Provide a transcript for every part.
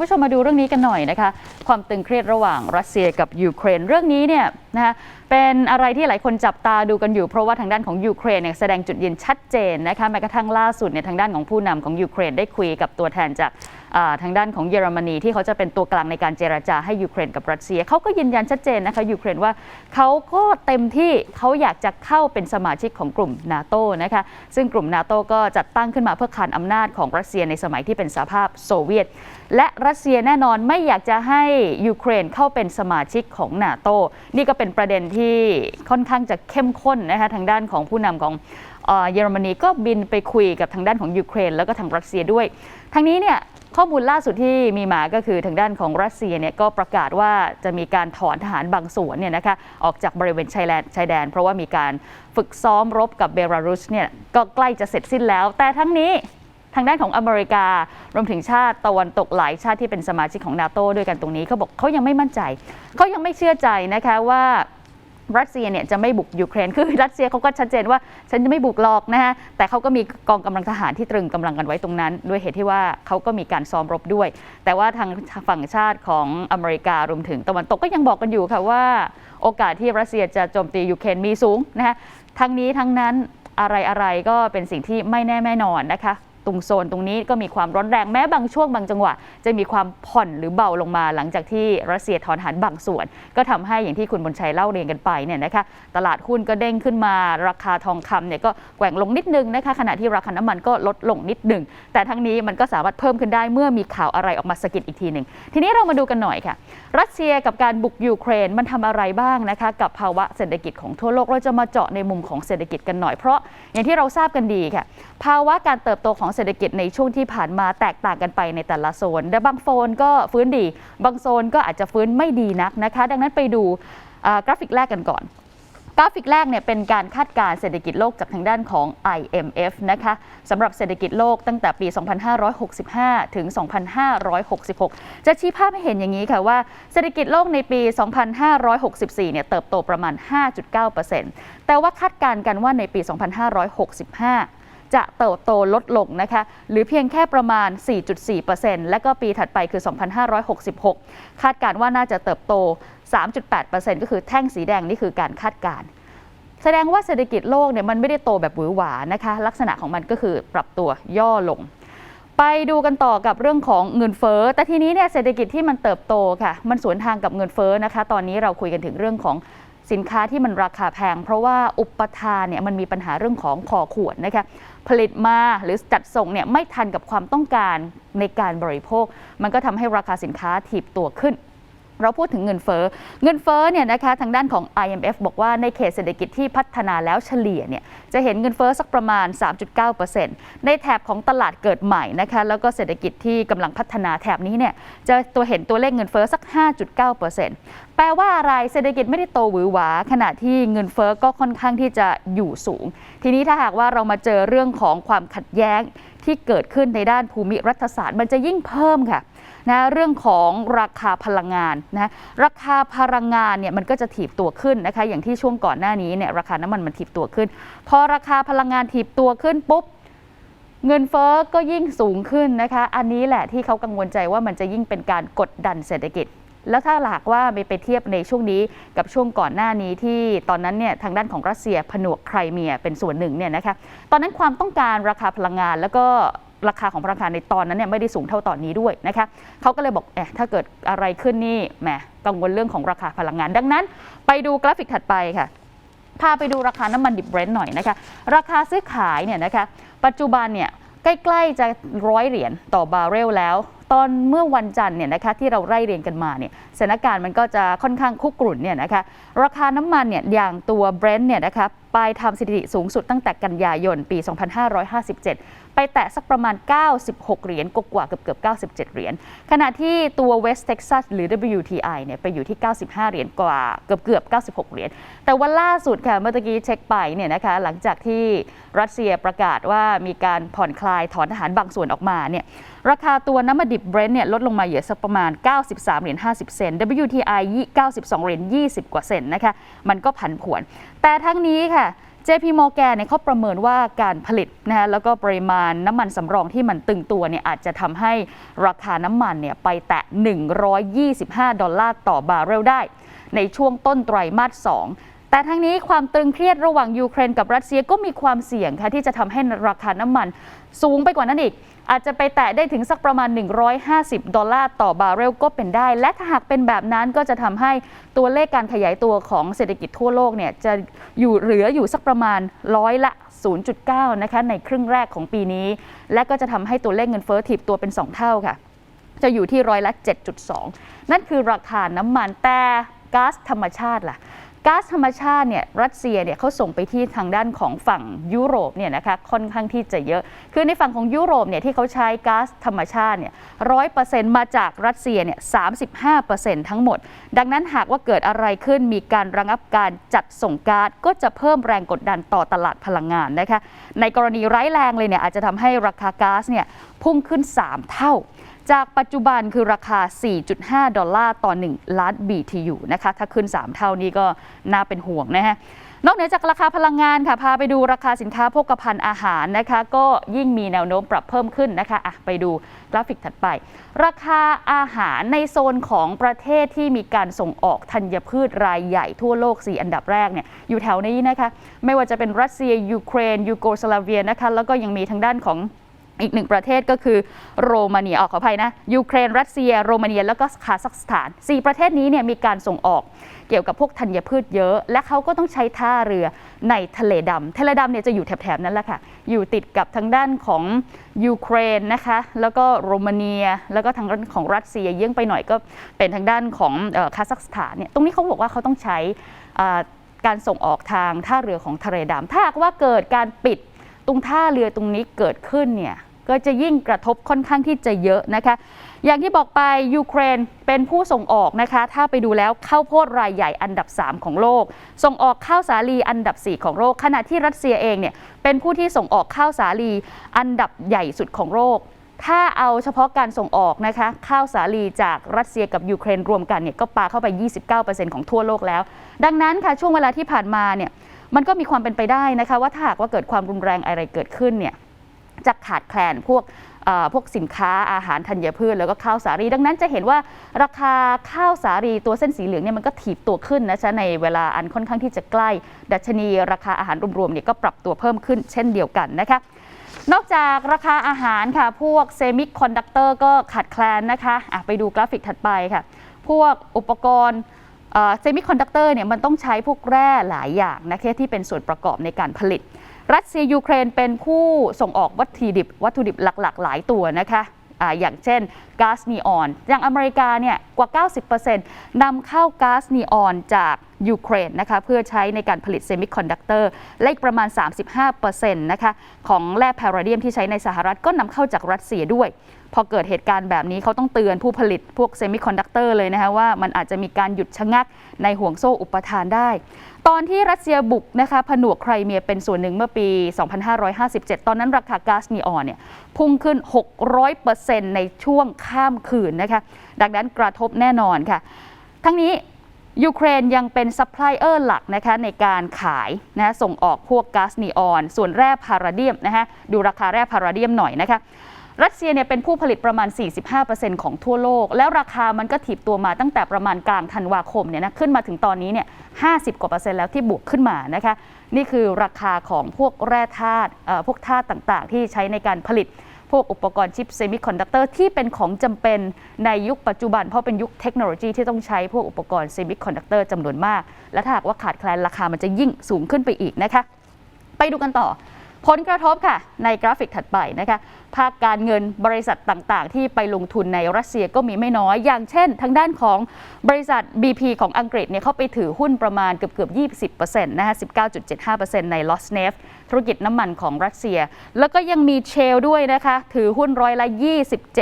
ผู้ชมมาดูเรื่องนี้กันหน่อยนะคะ ความตึงเครียดระหว่างรัสเซียกับยูเครนเรื่องนี้เนี่ยนะคะเป็นอะไรที่หลายคนจับตาดูกันอยู่ เพราะว่าทางด้านของยูเครนเนี่ยแสดงจุดยืนชัดเจนนะคะแม้กระทั่งล่าสุดเนี่ยทางด้านของผู้นำของยูเครนได้คุยกับตัวแทนจากทางด้านของเยอรมนีที่เขาจะเป็นตัวกลางในการเจรจาให้ยูเครนกับรัสเซียเขาก็ยืนยันชัดเจนนะคะยูเครนว่าเขาก็เต็มที่เขาอยากจะเข้าเป็นสมาชิกของกลุ่มนาโตนะคะซึ่งกลุ่มนาโตก็จัดตั้งขึ้นมาเพื่อขานอำนาจของรัสเซียในสมัยที่เป็นสหภาพโซเวียต และรัสเซียแน่นอนไม่อยากจะให้ยูเครนเข้าเป็นสมาชิกของนาโตนี่ก็เป็นประเด็นที่ค่อนข้างจะเข้มข้นนะคะทางด้านของผู้นำของเอ่อเยอรมนีก็บินไปคุยกับทางด้านของยูเครน แล้วก็ทางรัสเซียด้วยทางนี้เนี่ยข้อมูลล่าสุดที่มีมาก็คือทางด้านของรัสเซียเนี่ยก็ประกาศว่าจะมีการถอนทหารบางส่วนเนี่ยนะคะออกจากบริเวณชายแดนชายแดน เพราะว่ามีการฝึกซ้อมรบกับเบลารุสเนี่ยก็ใกล้จะเสร็จสิ้นแล้ว แต่ทั้งนี้ ทางด้านของอเมริการวมถึงชาติตะวันตกหลายชาติที่เป็นสมาชิกของนาโต้ด้วยกันตรงนี้เขาบอกเขายังไม่มั่นใจเขายังไม่เชื่อใจนะคะว่ารัสเซียเนี่ยจะไม่บุกยูเครน คือรัสเซียเขาก็ชัดเจนว่าฉันจะไม่บุกหรอกนะฮะ แต่เขาก็มีกองกำลังทหารที่ตรึงกำลังกันไว้ตรงนั้น ด้วยเหตุที่ว่าเขาก็มีการซ้อมรบด้วย แต่ว่าทางฝั่งชาติของอเมริการวมถึงตะวันตกก็ยังบอกกันอยู่ค่ะว่า โอกาสที่รัสเซียจะโจมตียูเครนมีสูงนะคะทั้งนี้ทั้งนั้นอะไรอะไรก็เป็นสิ่งที่ไม่แน่ไม่นอนนะคะ รงโซนตรงนี้ก็มีความร้อนแรงแม้บางช่วงบางจังหวะ จะมีความผ่อนหรือเบาลงมา หลังจากที่รัสเซียถอนหันบางส่วน ก็ทำให้อย่างที่คุณบนชัยเล่าเรียนกันไปเนี่ยนะคะตลาดหุ้นก็เด้งขึ้นมาราคาทองคำเนี่ยก็แกว่งลงนิดนึงนะคะขณะที่ราคาน้ำมันก็ลดลงนิดหนึ่งแต่ทั้งนี้มันก็สามารถเพิ่มขึ้นได้เมื่อมีข่าวอะไรออกมาสะกิดอีกทีหนึ่งทีนี้เรามาดูกันหน่อยค่ะ รัสเซียกับการบุกยูเครนมันทำอะไรบ้างนะคะ กับภาวะเศรษฐกิจของทั่วโลกเราจะมาเจาะในมุมของเศรษฐกิจกันหน่อยเพราะอย่างที่เราทราบกันดีค่ะ ภาวะการเติบโตของเศรษฐกิจในช่วงที่ผ่านมาแตกต่างกันไปในแต่ละโซน แต่บางโซนก็ฟื้นดี บางโซนก็อาจจะฟื้นไม่ดีนักนะคะ ดังนั้นไปดูกราฟิกแรกกันก่อนกราฟิกแรกเนี่ยเป็นการคาดการณ์เศรษฐกิจโลกจากทางด้านของ IMF นะคะสำหรับเศรษฐกิจโลกตั้งแต่ปี 2565 ถึง 2566 จะชี้ภาพให้เห็นอย่างนี้ค่ะว่าเศรษฐกิจโลกในปี 2564 เนี่ยเติบโตประมาณ 5.9%แต่ว่าคาดการณ์กันว่าในปี 2565 จะเติบโตลดลงนะคะหรือเพียงแค่ประมาณ 4.4%และก็ปีถัดไปคือ 2566 คาดการณ์ว่าน่าจะเติบโต 3.8%ก็คือแท่งสีแดงนี่คือการคาดการณ์แสดงว่าเศรษฐกิจโลกเนี่ยมันไม่ได้โตแบบหวือหวานะคะ ลักษณะของมันก็คือปรับตัวย่อลง ไปดูกันต่อกับเรื่องของเงินเฟ้อแต่ทีนี้เนี่ยเศรษฐกิจที่มันเติบโตค่ะ มันสวนทางกับเงินเฟ้อนะคะ ตอนนี้เราคุยกันถึงเรื่องของสินค้าที่มันราคาแพง เพราะว่าอุปทานเนี่ยมันมีปัญหาเรื่องของคอขวดนะคะ ผลิตมาหรือจัดส่งเนี่ยไม่ทันกับความต้องการในการบริโภค มันก็ทำให้ราคาสินค้าถีบตัวขึ้น เราพูดถึงเงินเฟ้อเงินเฟ้อเนี่ยนะคะทางด้านของ IMF บอกว่าในเขตเศรษฐกิจที่พัฒนาแล้วเฉลี่ยเนี่ยจะเห็นเงินเฟ้อสักประมาณ 3.9%ในแถบของตลาดเกิดใหม่นะคะแล้วก็เศรษฐกิจที่กำลังพัฒนาแถบนี้เนี่ยจะตัวเห็นตัวเลขเงินเฟ้อสัก 5.9%แปลว่าอะไรเศรษฐกิจไม่ได้โตหวือหวาขณะที่เงินเฟ้อก็ค่อนข้างที่จะอยู่สูง ทีนี้ถ้าหากว่าเรามาเจอเรื่องของความขัดแย้ง ที่เกิดขึ้นในด้านภูมิรัฐศาสตร์ มันจะยิ่งเพิ่มค่ะนะเรื่องของราคาพลังงานนะราคาพลังงานเนี่ยมันก็จะถีบตัวขึ้นนะคะอย่างที่ช่วงก่อนหน้านี้เนี่ยราคาน้ำมันมันถีบตัวขึ้น พอราคาพลังงานถีบตัวขึ้นปุ๊บเงินเฟ้อก็ยิ่งสูงขึ้นนะคะ อันนี้แหละที่เขากังวลใจว่ามันจะยิ่งเป็นการกดดันเศรษฐกิจ แล้วถ้าหากว่าไปไปเทียบในช่วงนี้กับช่วงก่อนหน้านี้ที่ตอนนั้นเนี่ยทางด้านของรัสเซียผนวกไครเมียเป็นส่วนหนึ่งเนี่ยนะคะตอนนั้นความต้องการราคาพลังงานแล้วก็ราคาของพลังงานในตอนนั้นเนี่ยไม่ได้สูงเท่าตอนนี้ด้วยนะคะเขาก็เลยบอกเอ๊ะถ้าเกิดอะไรขึ้นนี่แหมกังวลเรื่องของราคาพลังงาน ดังนั้น ไปดูกราฟิกถัดไปค่ะพาไปดูราคาน้ำมันดิบเบรนท์หน่อยนะคะราคาซื้อขายเนี่ยนะคะปัจจุบันเนี่ยใกล้ๆจะร้อยเหรียญต่อบาร์เรลแล้ว ตอนเมื่อวันจันทร์เนี่ยนะคะที่เราไล่เรียงกันมาเนี่ยสถานการณ์มันก็จะค่อนข้างคุกรุ่นเนี่ยนะคะราคาน้ำมันเนี่ยอย่างตัวเบรนท์เนี่ยนะคะไปทำสถิติสูงสุดตั้งแต่กันยายนปี 2557 ไปแตะสักประมาณ 96 เหรียญกว่าเกือบเกือบ97 เหรียญ ขณะที่ตัว West Texas หรือ WTI เนี่ยไปอยู่ที่ 95 เหรียญกว่าเกือบเกือบ96 เหรียญ แต่วันล่าสุดค่ะเมื่อกี้เช็คไปเนี่ยนะคะหลังจากที่รัสเซียประกาศว่ามีการผ่อนคลายถอนทหารบางส่วนออกมาเนี่ยราคาตัวน้ำมันดิบเบรนท์เนี่ยลดลงมาเหลือสักประมาณ 93 เหรียญ 50 เซนต์ WTI 92 เหรียญ 20 กว่าเซนต์นะคะ มันก็ผันผวน แต่ทั้งนี้ค่ะ JP Morgan เนี่ยเขาประเมินว่าการผลิตนะฮะแล้วก็ปริมาณน้ำมันสำรองที่มันตึงตัวเนี่ยอาจจะทำให้ราคาน้ำมันเนี่ยไปแตะ 125 ดอลลาร์ต่อบาร์เรลได้ ในช่วงต้นไตรมาส 2แต่ทั้งนี้ความตึงเครียดระหว่างยูเครนกับรัสเซียก็มีความเสี่ยงค่ะที่จะทำให้ราคาน้ำมันสูงไปกว่านั้นอีก อาจจะไปแตะได้ถึงสักประมาณ 150 ดอลลาร์ต่อบาร์เรลก็เป็นได้ และถ้าหากเป็นแบบนั้นก็จะทำให้ตัวเลขการขยายตัวของเศรษฐกิจทั่วโลกเนี่ยจะอยู่เหลืออยู่สักประมาณร้อยละ 0.9 นะคะในครึ่งแรกของปีนี้ และก็จะทำให้ตัวเลขเงินเฟ้อถีบตัวเป็น 2 เท่าค่ะ จะอยู่ที่ร้อยละ 7.2 นั่นคือราคาน้ำมันแต่ก๊าซธรรมชาติล่ะ ก๊าซธรรมชาติเนี่ยรัสเซียเนี่ยเขาส่งไปที่ทางด้านของฝั่งยุโรปเนี่ยนะคะค่อนข้างที่จะเยอะ คือในฝั่งของยุโรปเนี่ยที่เขาใช้ก๊าซธรรมชาติเนี่ยร้อยเปอร์เซ็นต์มาจากรัสเซียเนี่ยสามสิบห้าเปอร์เซ็นต์ทั้งหมด ดังนั้นหากว่าเกิดอะไรขึ้นมีการระงับการจัดส่งก๊าซก็จะเพิ่มแรงกดดันต่อตลาดพลังงานนะคะในกรณีร้ายแรงเลยเนี่ยอาจจะทำให้ราคาก๊าซเนี่ยพุ่งขึ้น 3 เท่า จากปัจจุบันคือราคา 4.5 ดอลลาร์ต่อ 1 ล้าน BTU นะคะ ถ้าขึ้น 3 เท่านี้ก็น่าเป็นห่วงนะฮะ นอกเหนือจากราคาพลังงานค่ะ พาไปดูราคาสินค้าโภคภัณฑ์อาหารนะคะ ก็ยิ่งมีแนวโน้มปรับเพิ่มขึ้นนะคะอะไปดูกราฟิกถัดไป ราคาอาหารในโซนของประเทศที่มีการส่งออกธัญพืชรายใหญ่ทั่วโลก 4 อันดับแรกเนี่ยอยู่แถวนี้นะคะ ไม่ว่าจะเป็นรัสเซียยูเครนยูโกสลาเวียนะคะ แล้วก็ยังมีทางด้านของ อีกหนึ่งประเทศก็คือโรมาเนียออกขออภัยนะยูเครน รัสเซีย โรมาเนีย แล้วก็คาซัคสถาน 4 ประเทศนี้เนี่ยมีการส่งออกเกี่ยวกับพวกธัญพืชเยอะ และเขาก็ต้องใช้ท่าเรือในทะเลดำทะเลดำเนี่ยจะอยู่แถบๆนั้นแหละค่ะ อยู่ติดกับทางด้านของยูเครนนะคะ แล้วก็โรมาเนีย แล้วก็ทางด้านของรัสเซียเยื่องไปหน่อยก็เป็นทางด้านของคาซัคสถานเนี่ยตรงนี้เขาบอกว่าเขาต้องใช้การส่งออกทางท่าเรือของทะเลดำถ้าหากว่าเกิดการปิดตรงท่าเรือตรงนี้เกิดขึ้นเนี่ย ก็จะยิ่งกระทบค่อนข้างที่จะเยอะนะคะ อย่างที่บอกไปยูเครนเป็นผู้ส่งออกนะคะ ถ้าไปดูแล้วข้าวโพดรายใหญ่อันดับ 3 ของโลก ส่งออกข้าวสาลีอันดับ 4 ของโลก ขณะที่รัสเซียเองเนี่ยเป็นผู้ที่ส่งออกข้าวสาลีอันดับใหญ่สุดของโลกถ้าเอาเฉพาะการส่งออกนะคะ ข้าวสาลีจากรัสเซียกับยูเครนรวมกันเนี่ยก็ปาเข้าไป 29%ของทั่วโลกแล้ว ดังนั้นค่ะช่วงเวลาที่ผ่านมาเนี่ยมันก็มีความเป็นไปได้นะคะ ว่าถ้าหากว่าเกิดความรุนแรงอะไรเกิดขึ้นเนี่ย จะขาดแคลนพวกพวกสินค้าอาหารธัญพืชแล้วก็ข้าวสาลีดังนั้นจะเห็นว่าราคาข้าวสาลีตัวเส้นสีเหลืองเนี่ยมันก็ถีบตัวขึ้นนะจ๊ะในเวลาอันค่อนข้างที่จะใกล้ ดัชนีราคาอาหารรวมๆเนี่ยก็ปรับตัวเพิ่มขึ้นเช่นเดียวกันนะคะนอกจากราคาอาหารค่ะ พวกเซมิคอนดักเตอร์ก็ขาดแคลนนะคะะไปดูกราฟิกถัดไปค่ะ พวกอุปกรณ์ เซมิคอนดักเตอร์เนี่ยมันต้องใช้พวกแร่หลายอย่างนะคะที่เป็นส่วนประกอบในการผลิต รัสเซียยูเครนเป็นผู้ส่งออกวัตถุดิบ วัตถุดิบหลักๆ หลายตัวนะคะอย่างเช่นก๊าซนีออน อย่างอเมริกาเนี่ยกว่า 90%นำเข้าก๊าซนีออนจาก ยูเครนนะคะเพื่อใช้ในการผลิตเซมิคอนดักเตอร์และอีกประมาณ 35%นะคะของแร่แพาราเดียมที่ใช้ในสหรัฐก็นำเข้าจากรัสเซียด้วย พอเกิดเหตุการณ์แบบนี้เขาต้องเตือนผู้ผลิตพวกเซมิคอนดักเตอร์เลยนะคะว่ามันอาจจะมีการหยุดชะงักในห่วงโซ่อุปทานได้ ตอนที่รัสเซียบุกนะคะผนวกไครเมียเป็นส่วนหนึ่งเมื่อปี 2557 ตอนนั้นราคาก๊าซนีออนเนี่ยพุ่งขึ้น 600%ในช่วงข้ามคืนนะคะดังนั้นกระทบแน่นอนค่ะ ทั้งนี้ ยูเครนยังเป็นซัพพลายเออร์หลักนะคะในการขายนะส่งออกพวกก๊าซนีออน ส่วนแร่พาราเดียมนะคะดูราคาแร่พาราเดียมหน่อยนะคะรัสเซียเนี่ยเป็นผู้ผลิตประมาณ 45%ของทั่วโลก แล้วราคามันก็ถีบตัวมาตั้งแต่ประมาณกลางธันวาคมเนี่ยนะขึ้นมาถึงตอนนี้เนี่ย 50 กว่าเปอร์เซ็นต์แล้วที่บวกขึ้นมานะคะ นี่คือราคาของพวกแร่ธาตุเอ่อพวกธาตุต่างๆ ที่ใช้ในการผลิต พวกอุปกรณ์ชิปเซมิคอนดักเตอร์ที่เป็นของจำเป็นในยุคปัจจุบัน เพราะเป็นยุคเทคโนโลยีที่ต้องใช้พวกอุปกรณ์เซมิคอนดักเตอร์จำนวนมาก และถ้าหากว่าขาดแคลนราคามันจะยิ่งสูงขึ้นไปอีกนะคะ ไปดูกันต่อ ผลกระทบค่ะ ในกราฟิกถัดไปนะคะภาคการเงินบริษัทต่างๆ ที่ไปลงทุนในรัสเซียก็มีไม่น้อย อย่างเช่น ทางด้านของบริษัท BP ของอังกฤษเนี่ยเขาไปถือหุ้นประมาณเกือบเกือบ20%นะคะ19.75%ใน l o s n e f ธุรกิจน้ำมันของรัสเซีย แล้วก็ยังมีเชลด้วยนะคะ ถือหุ้นร้อยละ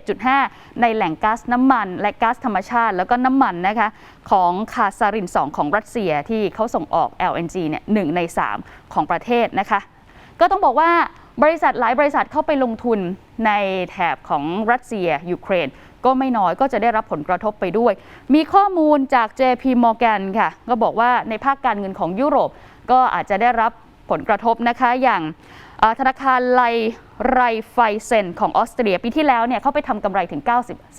27.5 ในแหล่งก๊าซน้ำมัน และก๊าซธรรมชาติ แล้วก็น้ำมันนะคะของคาซาริน 2 ของรัสเซียที่เขาส่งออก LNG เนี่ยหนึ่งใน 3 ของประเทศนะคะ ก็ต้องบอกว่าบริษัทหลายบริษัทเข้าไปลงทุนในแถบของรัสเซียยูเครน ก็ไม่น้อยก็จะได้รับผลกระทบไปด้วย มีข้อมูลจาก JP Morgan ค่ะ ก็บอกว่าในภาคการเงินของยุโรปก็อาจจะได้รับผลกระทบนะคะอย่าง ธนาคารไลไรไฟเซนของออสเตรียปีที่แล้วเนี่ยเขาไปทำกำไรถึง 90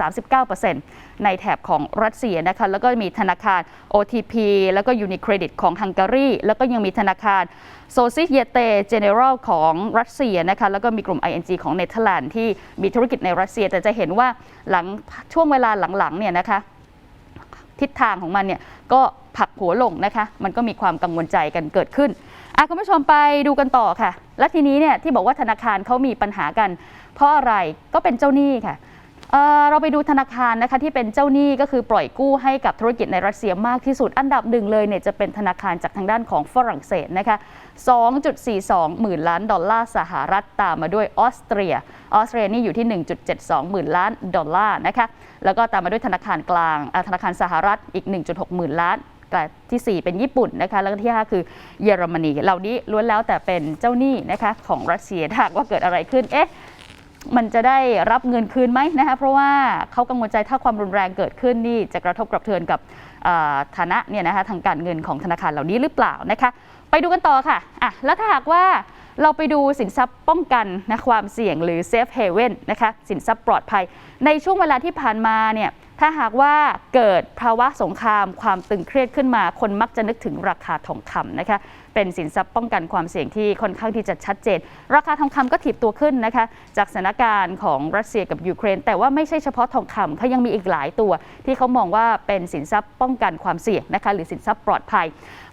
39%ในแถบของรัสเซียนะคะแล้วก็มีธนาคาร OTP แล้วก็ยูนิเครดิตของฮังการีแล้วก็ยังมีธนาคารโซซิเยเตเจเนอรัลของรัสเซียนะคะแล้วก็มีกลุ่ม ING ของเนเธอร์แลนด์ที่มีธุรกิจในรัสเซีย แต่จะเห็นว่าหลังช่วงเวลาหลังๆเนี่ยนะคะทิศทางของมันเนี่ยก็ผักหัวลงนะคะมันก็มีความกังวลใจกันเกิดขึ้น อะคุณผู้ชมไปดูกันต่อค่ะ และทีนี้เนี่ยที่บอกว่าธนาคารเขามีปัญหากัน เพราะอะไรก็เป็นเจ้าหนี้ค่ะเเราไปดูธนาคารนะคะที่เป็นเจ้าหนี้ก็คือปล่อยกู้ให้กับธุรกิจในรัสเซียมากที่สุด อันดับหนึ่งเลยเนี่ยจะเป็นธนาคารจากทางด้านของฝรั่งเศสนะคะ2.42 หมื่นล้านดอลลาร์สหรัฐตามมาด้วยออสเตรีย ออสเตรียนี่อยู่ที่ 1.72 หมื่นล้านดอลลาร์นะคะแล้วก็ตามมาด้วยธนาคารกลางธนาคารสหรัฐอีก 1.6 หมื่นล้าน ที่ 4 เป็นญี่ปุ่นนะคะ แล้วก็ที่ 5 คือเยอรมนี เหล่านี้ล้วนแล้วแต่เป็นเจ้าหนี้นะคะของรัสเซียหากว่าเกิดอะไรขึ้น เอ๊ะ มันจะได้รับเงินคืนไหมนะคะ เพราะว่าเขากังวลใจถ้าความรุนแรงเกิดขึ้นนี่จะกระทบกระเทือนกับฐานะเนี่ยนะคะทางการเงินของธนาคารเหล่านี้หรือเปล่านะคะ ไปดูกันต่อค่ะอะ แล้วถ้าหากว่าเราไปดูสินทรัพย์ป้องกันนะความเสี่ยงหรือ safe haven นะคะ สินทรัพย์ปลอดภัย ในช่วงเวลาที่ผ่านมาเนี่ย ถ้าหากว่าเกิดภาวะสงครามความตึงเครียดขึ้นมา คนมักจะนึกถึงราคาทองคำนะคะ เป็นสินทรัพย์ป้องกันความเสี่ยงที่ค่อนข้างที่จะชัดเจน ราคาทองคำก็ถีบตัวขึ้นนะคะ จากสถานการณ์ของรัสเซียกับยูเครน แต่ว่าไม่ใช่เฉพาะทองคำเขายังมีอีกหลายตัว ที่เขามองว่าเป็นสินทรัพย์ป้องกันความเสี่ยงนะคะ หรือสินทรัพย์ปลอดภัย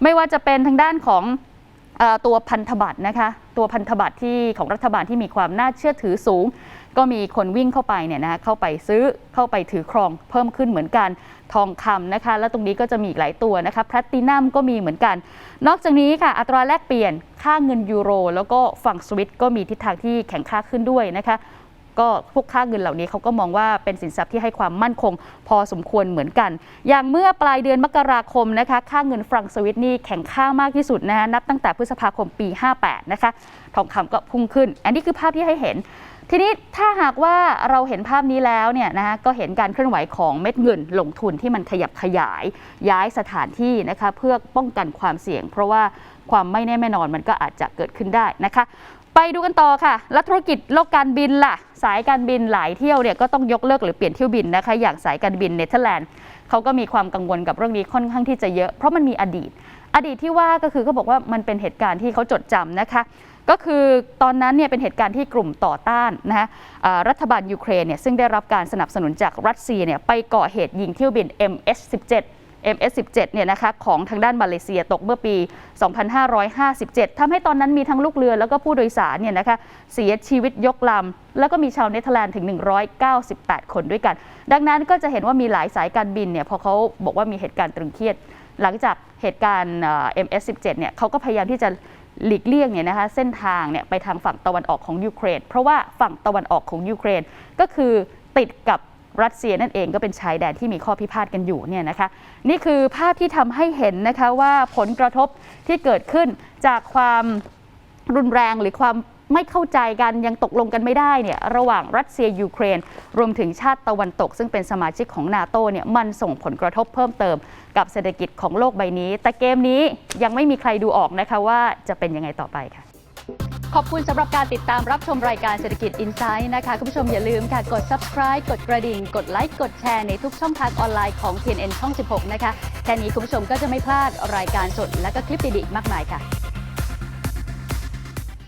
ไม่ว่าจะเป็นทางด้านของตัวพันธบัตรนะคะ ตัวพันธบัตรที่ของรัฐบาลที่มีความน่าเชื่อถือสูง ก็มีคนวิ่งเข้าไปเนี่ยนะคะเข้าไปซื้อเข้าไปถือครองเพิ่มขึ้นเหมือนกันทองคำนะคะ แล้วตรงนี้ก็จะมีอีกหลายตัวนะคะแพลตตินัมก็มีเหมือนกัน นอกจากนี้ค่ะอัตราแลกเปลี่ยนค่าเงินยูโร แล้วก็ฝั่งสวิตก็มีทิศทางที่แข็งค่าขึ้นด้วยนะคะก็พวกค่าเงินเหล่านี้เขาก็มองว่าเป็นสินทรัพย์ที่ให้ความมั่นคง พอสมควรเหมือนกัน อย่างเมื่อปลายเดือนมกราคมนะคะ ค่าเงินฟรังสวิตนี่แข็งค่ามากที่สุดนะคะนับตั้งแต่พฤษภาคมปี 58 นะคะ ทองคำก็พุ่งขึ้น อันนี้คือภาพที่ให้เห็น ทีนี้ถ้าหากว่าเราเห็นภาพนี้แล้วเนี่ยนะคะก็เห็นการเคลื่อนไหวของเม็ดเงินลงทุนที่มันขยับขยายย้ายสถานที่นะคะเพื่อป้องกันความเสี่ยง เพราะว่าความไม่แน่ไม่นอนมันก็อาจจะเกิดขึ้นได้นะคะไปดูกันต่อค่ะ แล้วธุรกิจโลกการบินล่ะ สายการบินหลายเที่ยวเนี่ยก็ต้องยกเลิกหรือเปลี่ยนเที่ยวบินนะคะ อย่างสายการบินเนเธอร์แลนด์เขาก็มีความกังวลกับเรื่องนี้ค่อนข้างที่จะเยอะ เพราะมันมีอดีต อดีตที่ว่าก็คือเขาบอกว่ามันเป็นเหตุการณ์ที่เขาจดจำนะคะ ก็คือตอนนั้นเนี่ยเป็นเหตุการณ์ที่กลุ่มต่อต้านนะคะรัฐบาลยูเครนเนี่ยซึ่งได้รับการสนับสนุนจากรัสเซียเนี่ยไปก่อเหตุยิงเที่ยวบิน MS-17 MS-17 เนี่ยนะคะของทางด้านมาเลเซียตกเมื่อปี 2557ทำให้ตอนนั้นมีทั้งลูกเรือแล้วก็ผู้โดยสารเนี่ยนะคะเสียชีวิตยกลำ แล้วก็มีชาวเนเธอร์แลนด์ถึง 198 คนด้วยกัน ดังนั้นก็จะเห็นว่ามีหลายสายการบินเนี่ยพอเขาบอกว่ามีเหตุการณ์ตรึงเครียด หลังจากเหตุการณ์เอ่อ MS-17 เนี่ยเขาก็พยายามที่จะ หลีกเลี่ยงเนี่ยนะคะเส้นทางเนี่ยไปทางฝั่งตะวันออกของยูเครน เพราะว่าฝั่งตะวันออกของยูเครน ก็คือติดกับรัสเซียนั่นเองก็เป็นชายแดนที่มีข้อพิพาทกันอยู่เนี่ยนะคะนี่คือภาพที่ทำให้เห็นนะคะว่าผลกระทบที่เกิดขึ้นจากความรุนแรงหรือความ ไม่เข้าใจกันยังตกลงกันไม่ได้เนี่ยระหว่างรัสเซียยูเครน รวมถึงชาติตะวันตก ซึ่งเป็นสมาชิกของนาโตเนี่ยมันส่งผลกระทบเพิ่มเติม กับเศรษฐกิจของโลกใบนี้ แต่เกมนี้ยังไม่มีใครดูออกนะคะว่าจะเป็นยังไงต่อไปค่ะขอบคุณสำหรับการติดตามรับชมรายการเศรษฐกิจ Insight นะคะ คุณผู้ชมอย่าลืมค่ะ กด subscribe กดกระดิ่ง กดไลค์กดแชร์ในทุกช่องทางออนไลน์ของ TNN ช่อง 16 นะคะ แค่นี้คุณผู้ชมก็จะไม่พลาดรายการสดและก็คลิปดีๆมากมายค่ะ